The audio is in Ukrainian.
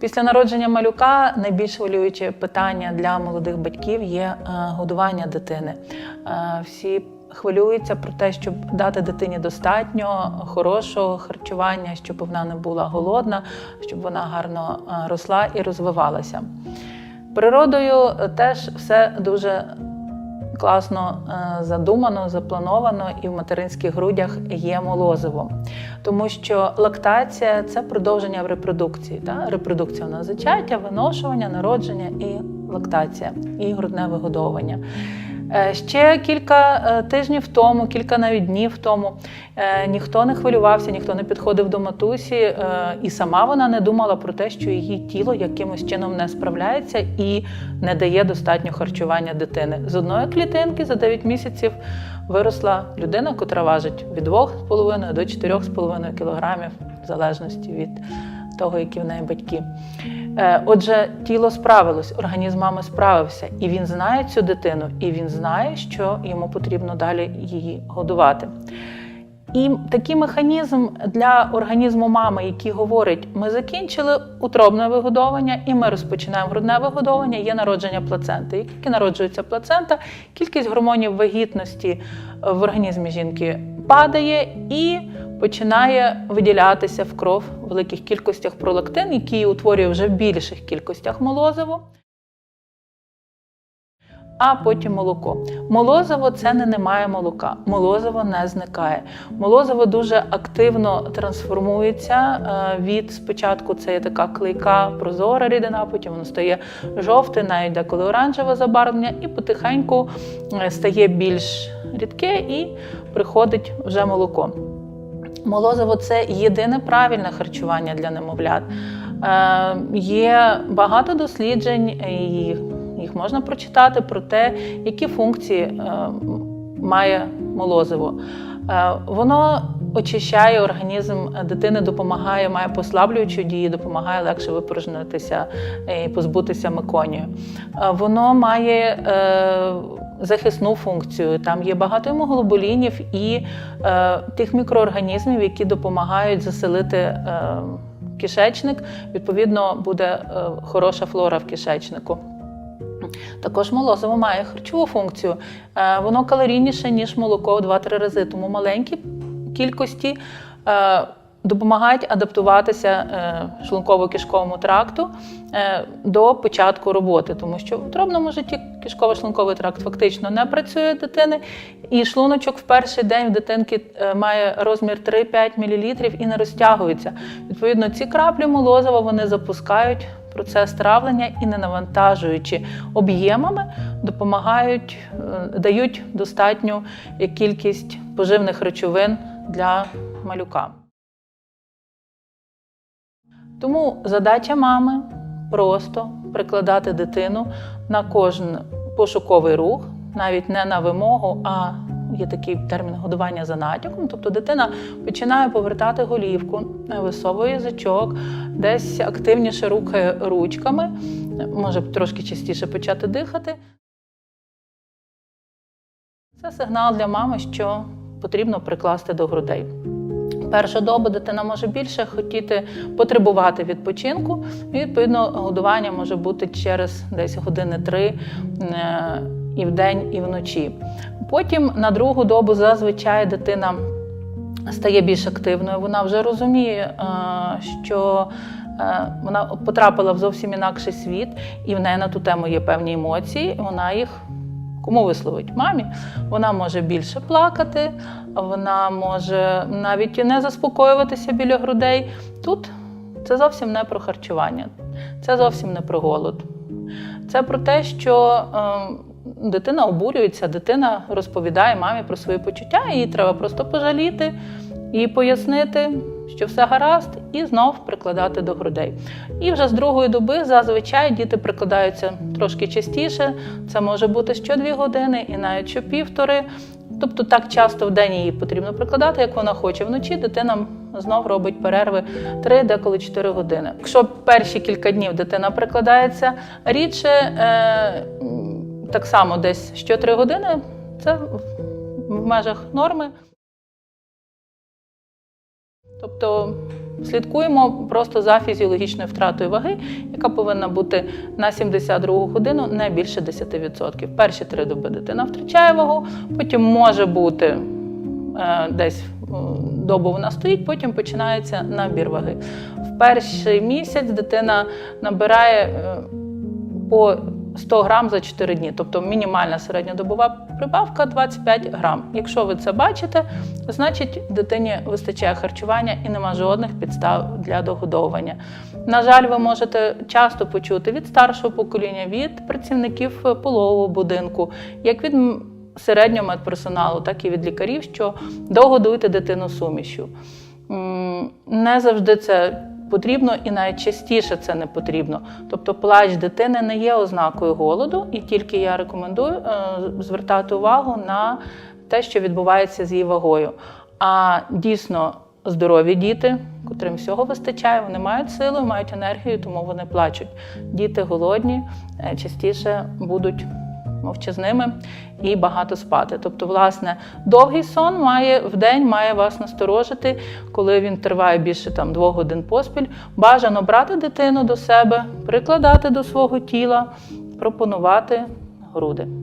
Після народження малюка найбільш хвилююче питання для молодих батьків є е, годування дитини. Е, Всі хвилюються про те, щоб дати дитині достатньо хорошого харчування, щоб вона не була голодна, щоб вона гарно е, росла і розвивалася. Природою теж все дуже класно е, задумано, заплановано, і в материнських грудях є молозиво. Тому що лактація це продовження в репродукції. Та? Репродукція у нас зачаття, виношування, народження і лактація, і грудне вигодовування. Е, Ще кілька е, тижнів тому, кілька навіть днів тому е, ніхто не хвилювався, ніхто не підходив до матусі, і сама вона не думала про те, що її тіло якимось чином не справляється і не дає достатньо харчування дитини. З одної клітинки за 9 місяців виросла людина, котра важить від 2,5 до 4,5 кілограмів, в залежності від того, які в неї батьки. Е, Отже, тіло справилось, організм мами справився, і він знає цю дитину, і він знає, що йому потрібно далі її годувати. І такий механізм для організму мами, який говорить, ми закінчили утробне вигодовування, і ми розпочинаємо грудне вигодовування, є народження плаценти. Як тільки народжується плацента, кількість гормонів вагітності в організмі жінки падає і починає виділятися в кров в великих кількостях пролактин, який утворює вже в більших кількостях молозиво а потім молоко. Молозиво це не немає молока. Молозиво не зникає. Молозиво дуже активно трансформується е, від спочатку це є така клейка прозора рідина, потім воно стає жовте, навіть деколи оранжеве забарвлення, і потихеньку е, стає більш рідке і приходить вже молоко. Молозиво це єдине правильне харчування для немовлят. Е, є багато досліджень, і їх можна прочитати про те, які функції е, має молозиво. Е, воно очищає організм дитини, допомагає, має послаблюючу дію, допомагає легше випорожнитися і позбутися меконію. Е, воно має е, захисну функцію. Там є багато гемоглобулінів і е, тих мікроорганізмів, які допомагають заселити. Е, Кишечник, відповідно, буде е, хороша флора в кишечнику. Також молозиво має харчову функцію. Е, Воно калорійніше, ніж молоко в 2-3 рази, тому маленькі кількості е, допомагають адаптуватися е, шлунково-кишковому тракту е, до початку роботи, тому що в утробному житті кишково-шлунковий тракт фактично не працює дитини, і шлуночок в перший день в дитинки е, має розмір 3-5 мл і не розтягується. Відповідно, ці краплі молозива вони запускають процес травлення і не навантажуючи об'ємами, допомагають, дають достатню кількість поживних речовин для малюка. Тому задача мами просто прикладати дитину на кожен пошуковий рух, навіть не на вимогу, а є такий термін годування за натяком. Тобто дитина починає повертати голівку, висовує язичок, десь активніше рухає ручками, може трошки частіше почати дихати. Це сигнал для мами, що потрібно прикласти до грудей. Першу добу дитина може більше хотіти потребувати відпочинку, і відповідно годування може бути через десь години три е, і вдень, і вночі. Потім на другу добу зазвичай дитина стає більш активною. Вона вже розуміє, е, що е, вона потрапила в зовсім інакший світ, і в неї на ту тему є певні емоції, і вона їх Кому висловить? Мамі. Вона може більше плакати, вона може навіть не заспокоюватися біля грудей. Тут це зовсім не про харчування, це зовсім не про голод. Це про те, що е, дитина обурюється, дитина розповідає мамі про свої почуття, їй треба просто пожаліти і пояснити, що все гаразд, і знов прикладати до грудей. І вже з другої доби зазвичай діти прикладаються трошки частіше. Це може бути що дві години і навіть що півтори. Тобто так часто в день її потрібно прикладати, як вона хоче. Вночі дитина знов робить перерви 3, деколи 4 години. Якщо перші кілька днів дитина прикладається рідше, е, так само десь що 3 години, це в межах норми. Тобто Слідкуємо просто за фізіологічною втратою ваги, яка повинна бути на 72 годину не більше 10%. Перші три доби дитина втрачає вагу, потім може бути е, десь е, добу вона стоїть, потім починається набір ваги. В перший місяць дитина набирає е, по 100 грам за 4 дні, тобто мінімальна середньодобова прибавка 25 грам. Якщо ви це бачите, значить дитині вистачає харчування і нема жодних підстав для догодовування. На жаль, ви можете часто почути від старшого покоління, від працівників пологового будинку, як від середнього медперсоналу, так і від лікарів, що догодуйте дитину сумішю. Не завжди це потрібно і навіть частіше це не потрібно. Тобто плач дитини не є ознакою голоду, і тільки я рекомендую е, звертати увагу на те, що відбувається з її вагою. А дійсно здорові діти, котрим всього вистачає, вони мають силу, мають енергію, тому вони плачуть. Діти голодні е, частіше будуть мовчазними і багато спати. Тобто, власне, довгий сон має в день має вас насторожити, коли він триває більше там двох годин поспіль. Бажано брати дитину до себе, прикладати до свого тіла, пропонувати груди.